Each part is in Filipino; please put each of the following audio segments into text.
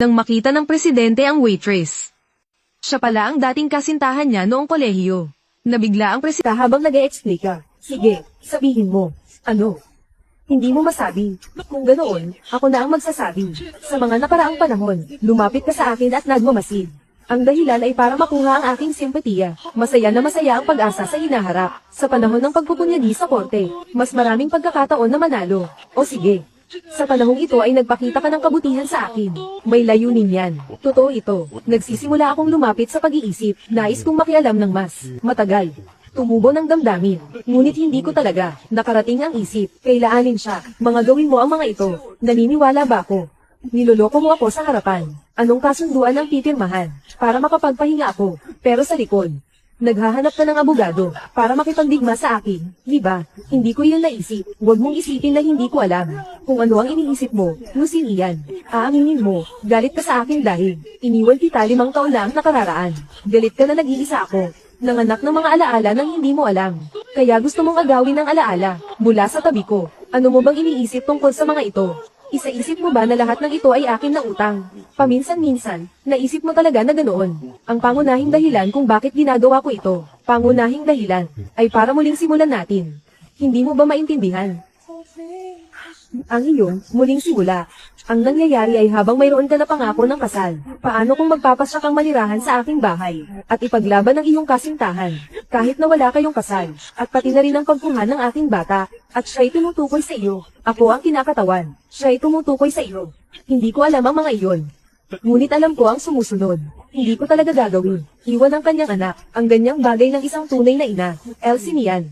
Nang makita ng presidente ang waitress. Siya pala ang dating kasintahan niya noong kolehiyo. Nabigla ang presidente. Habang nag explica Sige, sabihin mo. Ano? Hindi mo masabi. Kung ganoon, ako na ang magsasabi. Sa mga naparaang panahon, lumapit ka sa akin at nagmamasid. Ang dahilan ay para makuha ang aking simpatiya. Masaya na masaya ang pag-asa sa hinaharap. Sa panahon ng pagpupunyagi sa korte, mas maraming pagkakataon na manalo. O sige, sa panahong ito ay nagpakita ka ng kabutihan sa akin. May layunin yan. Totoo ito. Nagsisimula akong lumapit sa pag-iisip. Nais kong makialam ng mas. Matagal. Tumubo ng damdamin. Ngunit hindi ko talaga. Nakarating ang isip. Kailaanin siya. Mga gawin mo ang mga ito. Naniniwala ba ako? Niloloko mo ako sa harapan. Anong kasunduan ang pipirmahan? Para makapagpahinga ako. Pero sa likod. Naghahanap ka ng abogado para makipagdigma sa akin, di ba? Hindi ko yun naisip. Huwag mong isipin na hindi ko alam. Kung ano ang iniisip mo, lusin iyan. Aaminin mo, galit ka sa akin dahil iniwan kita limang taon na ang nakararaan. Galit ka na nag-iisa ako. Nanganak ng mga alaala nang hindi mo alam. Kaya gusto mong agawin ng alaala mula sa tabi ko. Ano mo bang iniisip tungkol sa mga ito? Isaisip mo ba na lahat ng ito ay akin na utang? Paminsan-minsan, naisip mo talaga na ganoon. Ang pangunahing dahilan kung bakit ginagawa ko ito, pangunahing dahilan, ay para muling simulan natin. Hindi mo ba maintindihan? Ang iyong muling simula. Ang nangyayari ay habang mayroon ka na pangako ng kasal, paano kung magpapasya kang manirahan sa aking bahay, at ipaglaban ang iyong kasintahan, kahit na wala kayong kasal, at pati na rin ang pagkuhan ng aking bata, at siya'y tumutukoy sa iyo. Ako ang kinakatawan, siya'y tumutukoy sa iyo. Hindi ko alam ang mga iyon. Ngunit alam ko ang sumusunod. Hindi ko talaga gagawin. Iwan ang kanyang anak, ang ganyang bagay ng isang tunay na ina, Elsie Mian.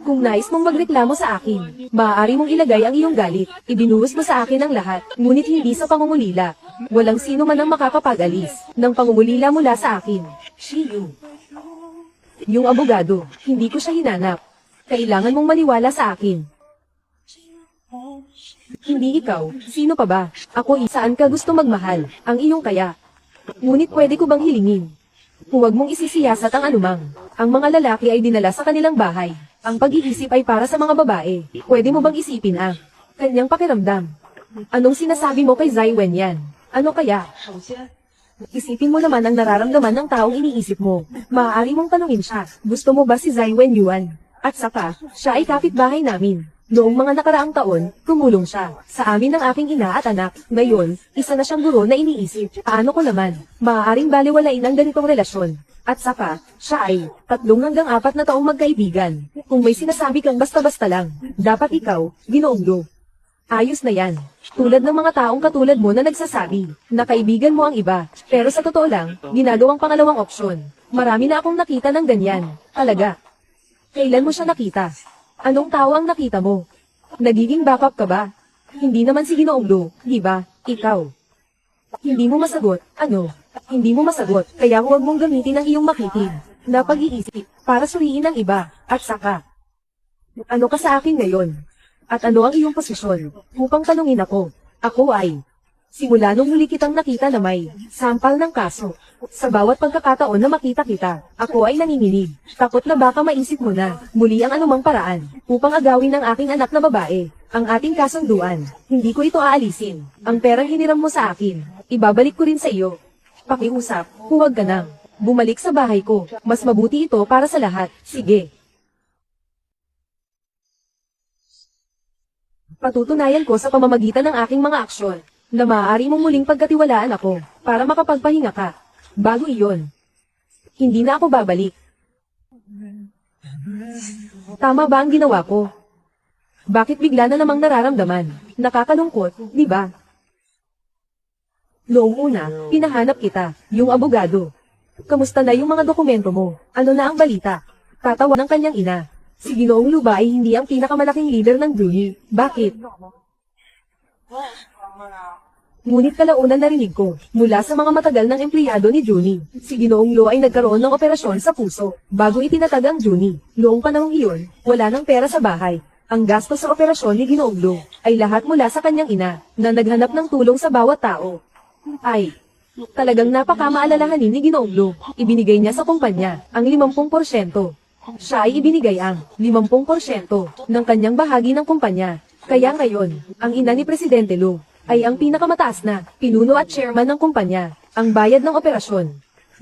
Kung nais mong magreklamo sa akin, maaari mong ilagay ang iyong galit. Ibinuhos mo sa akin ang lahat, ngunit hindi sa pangungulila. Walang sino man ang makakapag-alis ng pangungulila mula sa akin. Shiyu. Yung abogado, hindi ko siya hinanap. Kailangan mong maniwala sa akin. Hindi ikaw, sino pa ba? Ako saan ka gusto magmahal, ang iyong kaya. Ngunit pwede ko bang hilingin? Huwag mong isisiyasat ang anumang. Ang mga lalaki ay dinala sa kanilang bahay. Ang pag-iisip ay para sa mga babae. Pwede mo bang isipin ang kanyang pakiramdam? Anong sinasabi mo kay Zai Wen yan? Ano kaya? Isipin mo naman ang nararamdaman ng taong iniisip mo. Maaari mong tanungin siya, gusto mo ba si Zai Wen Yuan? At saka, siya ay kapitbahay namin. Noong mga nakaraang taon, tumulong siya sa amin ng aking ina at anak. Ngayon, isa na siyang guro na iniisip. Paano ko naman, maaaring baliwalain ang ganitong relasyon. At saka, siya ay tatlong hanggang apat na taong magkaibigan. Kung may sinasabi kang basta-basta lang, dapat ikaw, ginoonglo. Ayos na yan. Tulad ng mga taong katulad mo na nagsasabi na kaibigan mo ang iba. Pero sa totoo lang, ginagawang pangalawang opsyon. Marami na akong nakita ng ganyan. Talaga. Kailan mo siya nakita? Anong tao ang nakita mo? Nagiging backup ka ba? Hindi naman si Ginoong Lu, di ba? Ikaw. Hindi mo masagot, ano? Hindi mo masagot, kaya huwag mong gamitin ang iyong makitin na pag-iisip para suriin ang iba, at saka. Ano ka sa akin ngayon? At ano ang iyong posisyon? Upang tanungin ako. Ako ay, simula nung huli kitang nakita na may sampal ng kaso. Sa bawat pagkakataon na makita kita, ako ay nanginginig. Takot na baka maisip mo na, muli ang anumang paraan, upang agawin ng aking anak na babae, ang ating kasunduan. Hindi ko ito aalisin. Ang perang hiniram mo sa akin, ibabalik ko rin sa iyo. Pakiusap, huwag ka nang. Bumalik sa bahay ko. Mas mabuti ito para sa lahat. Sige. Patutunayan ko sa pamamagitan ng aking mga aksyon na maaari mong muling pagkatiwalaan ako para makapagpahinga ka. Bago iyon, hindi na ako babalik. Tama ba ang ginawa ko? Bakit bigla na namang nararamdaman? Nakakalungkot, di ba? Noong una, pinahanap kita, yung abogado. Kamusta na yung mga dokumento mo? Ano na ang balita? Tatawa ng kanyang ina. Si Ginoong Luba ay hindi ang pinakamalaking leader ng Juni. Bakit? Ngunit kalaunan narinig ko, mula sa mga matagal ng empleyado ni Juni, si Ginoong Lo ay nagkaroon ng operasyon sa puso, bago itinatag ang Juni. Noong panahong iyon, wala nang pera sa bahay. Ang gasto sa operasyon ni Ginoong Lo, ay lahat mula sa kanyang ina, na naghanap ng tulong sa bawat tao. Ay, talagang napakamaalalahanin ni Ginoong Lo, ibinigay niya sa kumpanya, ang 50%. Siya ay ibinigay ang 50% ng kanyang bahagi ng kumpanya. Kaya ngayon, ang ina ni Presidente Lu ay ang pinakamataas na pinuno at chairman ng kumpanya. Ang bayad ng operasyon.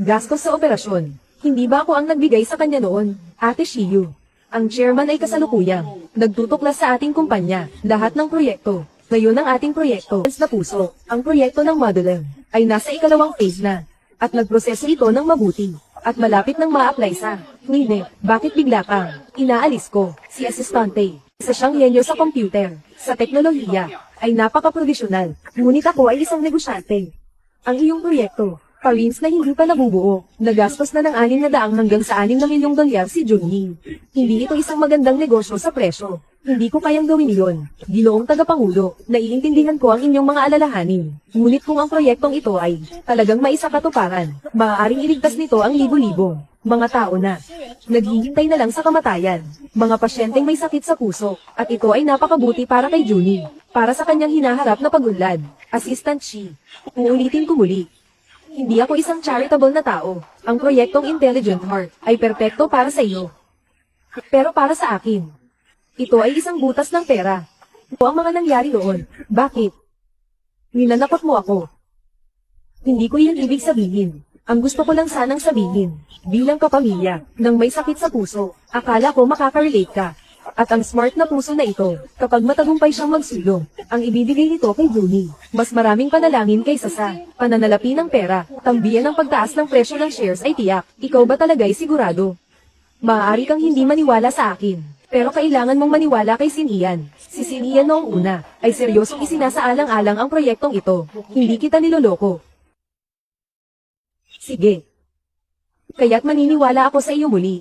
Gastos sa operasyon. Hindi ba ako ang nagbigay sa kanya noon, Ate Shiyu? Ang chairman ay kasalukuyang. Nagtutuklas sa ating kumpanya, lahat ng proyekto. Ngayon ang ating proyekto, na puso, ang proyekto ng modeling, ay nasa ikalawang phase na. At nagproseso ito ng mabuti. At malapit nang ma-apply sa. Nini, bakit bigla kang? Inaalis ko, si Asistante. Isa siyang yenyo sa computer, sa teknolohiya, ay napaka-profesional. Ngunit ako ay isang negosyante. Ang iyong proyekto, Pawins na hindi pa nabubuo, nagastos na ng 6 na hanggang sa 6 na milyong dolyar si Junyi. Hindi ito isang magandang negosyo sa presyo. Hindi ko kayang gawin iyon. Ginoong tagapangulo, naiintindihan ko ang inyong mga alalahanin. Ngunit kung ang proyektong ito ay talagang maisakatuparan, maaaring iligtas nito ang libo-libo. Mga tao na naghihintay na lang sa kamatayan. Mga pasyenteng may sakit sa puso, at ito ay napakabuti para kay Junie. Para sa kanyang hinaharap na pagunlad. Assistant Shi. Uulitin ko muli. Hindi ako isang charitable na tao. Ang proyektong Intelligent Heart ay perpekto para sa iyo. Pero para sa akin, ito ay isang butas ng pera. Ito ang mga nangyari noon. Bakit? Ninanakot mo ako. Hindi ko yan ibig sabihin. Ang gusto ko lang sanang sabihin, bilang kapamilya, nang may sakit sa puso, akala ko makaka-relate ka. At ang smart na puso na ito, kapag matagumpay siyang magsulong, ang ibibigay nito kay Junie. Mas maraming panalangin kaysa sa pananalapi ng pera, tambiyan ng pagtaas ng presyo ng shares ay tiyak. Ikaw ba talaga'y sigurado? Maaari kang hindi maniwala sa akin. Pero kailangan mong maniwala kay Sinian. Si Sinian noong una, ay seryosong isinasaalang-alang ang proyektong ito. Hindi kita niloloko. Sige. Kaya't maniniwala ako sa iyo muli.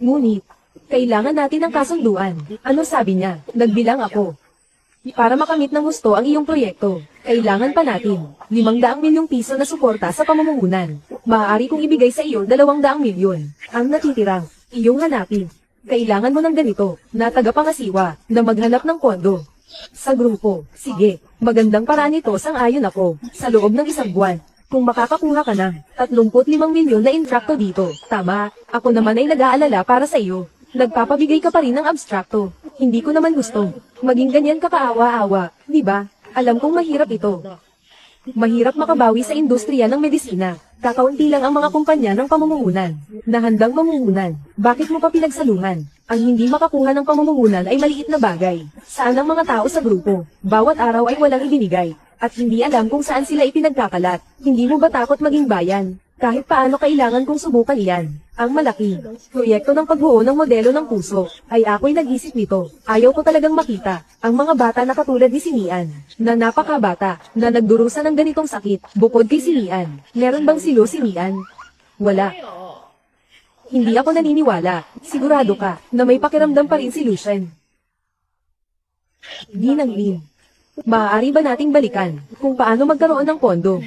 Ngunit, kailangan natin ng kasunduan. Ano sabi niya? Nagbilang ako. Para makamit ng gusto ang iyong proyekto, kailangan pa natin 500 milyong piso na suporta sa pamumuhunan. Maaari kong ibigay sa iyo 200 milyon. Ang natitirang, iyong hanapin. Kailangan mo ng ganito, na tagapangasiwa, na maghanap ng pondo. Sa grupo, sige, magandang paraan ito sang-ayon ako, sa loob ng isang buwan. Kung makakakuha ka ng 35 milyon na intrakto dito, tama, ako naman ay nag-aalala para sa iyo. Nagpapabigay ka pa rin ng abstrakto. Hindi ko naman gusto. Maging ganyan ka kaawa-awa, di ba? Alam kong mahirap ito. Mahirap makabawi sa industriya ng medisina. Kakaunti lang ang mga kumpanya ng pamumuhunan na handang mamumunan. Bakit mo pa pinagsaluhan? Ang hindi makakuha ng pamumuhunan ay maliit na bagay. Saan ang mga tao sa grupo? Bawat araw ay walang ibinigay. At hindi alam kung saan sila ipinagkakalat. Hindi mo ba takot maging bayan? Kahit paano kailangan kong subukan iyan. Ang malaki, proyekto ng pagbuo ng modelo ng puso, ay ako'y nag-isip nito. Ayaw ko talagang makita, ang mga bata na katulad ni Sinian, na napakabata, na nagdurusa ng ganitong sakit, bukod kay Sinian. Meron bang silo Sinian? Wala. Hindi ako naniniwala, sigurado ka, na may pakiramdam pa rin si Lucien. Di ng Lin. Maaari ba nating balikan kung paano magkaroon ng pondo?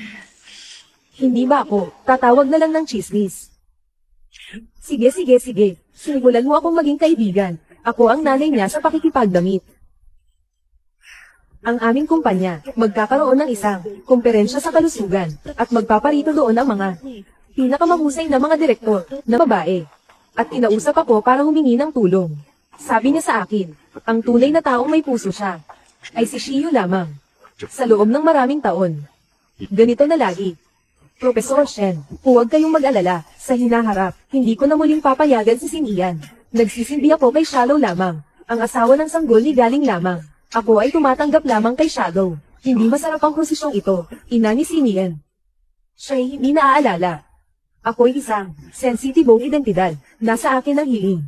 Hindi ba ako, tatawag na lang ng chismis. Sige, sige, sige. Simulan mo akong maging kaibigan. Ako ang nanay niya sa pakikipagdamit. Ang aming kumpanya, magkakaroon ng isang komperensya sa kalusugan at magpaparito doon ang mga pinakamahusay na mga direktor na babae. At inausap ako para humingi ng tulong. Sabi niya sa akin, ang tunay na taong may puso siya, ay si Shiyu lamang. Sa loob ng maraming taon. Ganito na lagi. Professor Shen, huwag kayong mag-alala, sa hinaharap, hindi ko na muling papayagan si Sinian. Nagsisindi ako kay Shallow lamang. Ang asawa ng sanggol ni galing lamang. Ako ay tumatanggap lamang kay Shadow. Hindi masarap ang posisyong ito, ina ni Sinian. Siya'y hindi naaalala. Ako'y isang sensitibong identidad, nasa akin ang hiling.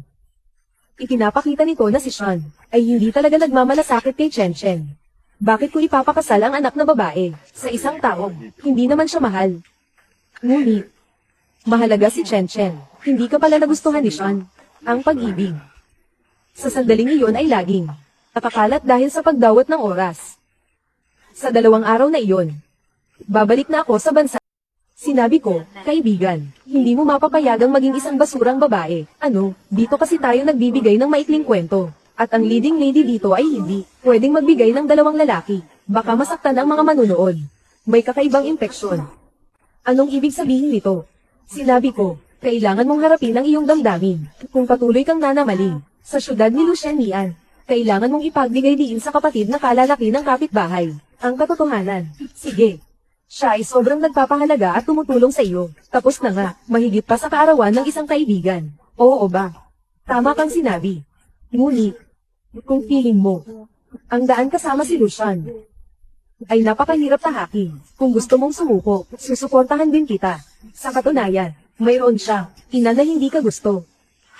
Ipinapakita nito na si Sean ay hindi talaga nagmamalasakit kay Chen Chen. Bakit ko ipapakasal ang anak na babae sa isang taong hindi naman siya mahal? Ngunit, mahalaga si Chen Chen. Hindi ka pala nagustuhan ni Sean. Ang pag-ibig. Sa sandaling iyon ay laging nakakalat dahil sa pagdawat ng oras. Sa dalawang araw na iyon, babalik na ako sa bansa. Sinabi ko, kaibigan, hindi mo mapapayagang maging isang basurang babae. Ano, dito kasi tayo nagbibigay ng maikling kwento. At ang leading lady dito ay hindi pwedeng magbigay ng dalawang lalaki. Baka masaktan ang mga manunood. May kakaibang impeksyon. Anong ibig sabihin nito? Sinabi ko, kailangan mong harapin ang iyong damdamin. Kung patuloy kang nanamaling, sa syudad ni Lucien Nian, kailangan mong ipagbigay diin sa kapatid na kalalaki ng kapitbahay. ang katotohanan. Sige. Siya ay sobrang nagpapahalaga at tumutulong sa iyo. Tapos na nga, mahigit pa sa kaarawan ng isang kaibigan. Oo ba? Tama kang sinabi. Ngunit, kung feeling mo, ang daan kasama si Lucian, ay napakahirap tahakin. Kung gusto mong sumuko, susuportahan din kita. Sa katunayan, mayroon siya, ina na hindi ka gusto.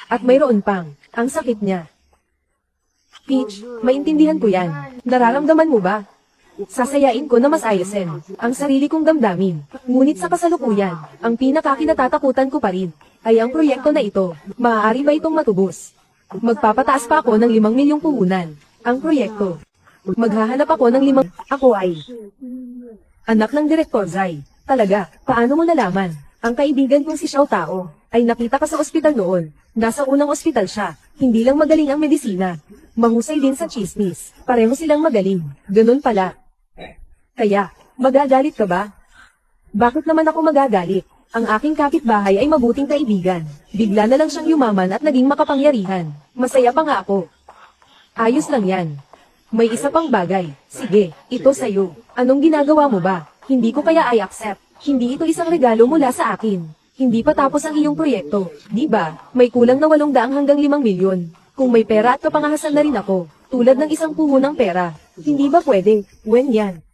At mayroon pang, ang sakit niya. Peach, maintindihan ko yan. Nararamdaman mo ba? Sasayain ko na mas ayosin ang sarili kong damdamin. Ngunit sa kasalukuyan, ang pinakakinatatakutan ko pa rin ay ang proyekto na ito. Maaari ba itong matubos? Magpapataas pa ako ng limang milyong puhunan. Ang proyekto. Maghahanap ako ng limang... Ako ay... Anak ng Direktor Zai. Talaga, paano mo nalaman? Ang kaibigan kong si Xiao Tao ay nakita ka sa ospital noon. Nasa unang ospital siya. Hindi lang magaling ang medisina. Mahusay din sa chismis. Pareho silang magaling. Ganun pala. Kaya, magagalit ka ba? Bakit naman ako magagalit? Ang aking kapitbahay ay mabuting kaibigan. Bigla na lang siyang yumaman at naging makapangyarihan. Masaya pa nga ako. Ayos lang yan. May isa pang bagay. Sige, ito sa'yo. Anong ginagawa mo ba? Hindi ko kaya ay accept. Hindi ito isang regalo mula sa akin. Hindi pa tapos ang iyong proyekto. Di ba? May kulang na walong daang hanggang limang milyon. Kung may pera at kapangahasan na rin ako, tulad ng isang puho ng pera. Hindi ba pwede? When yan?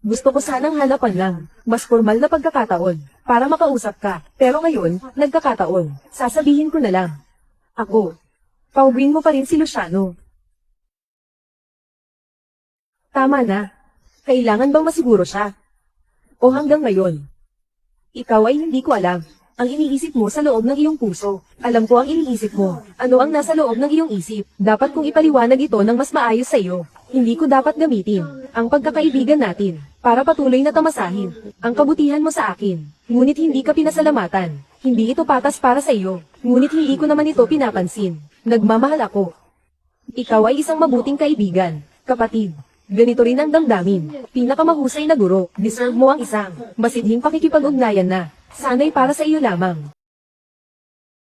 Gusto ko sanang hanapan lang, mas formal na pagkakataon, para makausap ka. Pero ngayon, nagkakataon. Sasabihin ko na lang. Ako. Pauwiin mo pa rin si Luciano. Tama na. Kailangan bang masiguro siya? O hanggang ngayon? Ikaw ay hindi ko alam. Ang iniisip mo sa loob ng iyong puso. Alam ko ang iniisip mo. Ano ang nasa loob ng iyong isip. Dapat kong ipaliwanag ito ng mas maayos sa iyo. Hindi ko dapat gamitin ang pagkakaibigan natin para patuloy na tamasahin ang kabutihan mo sa akin. Ngunit hindi ka pinasalamatan. Hindi ito patas para sa iyo. Ngunit hindi ko naman ito pinapansin. Nagmamahal ako. Ikaw ay isang mabuting kaibigan, kapatid. Ganito rin ang damdamin. Pinakamahusay na guro, deserve mo ang isang masidhing pakikipag-ugnayan na. Sana'y para sa iyo lamang.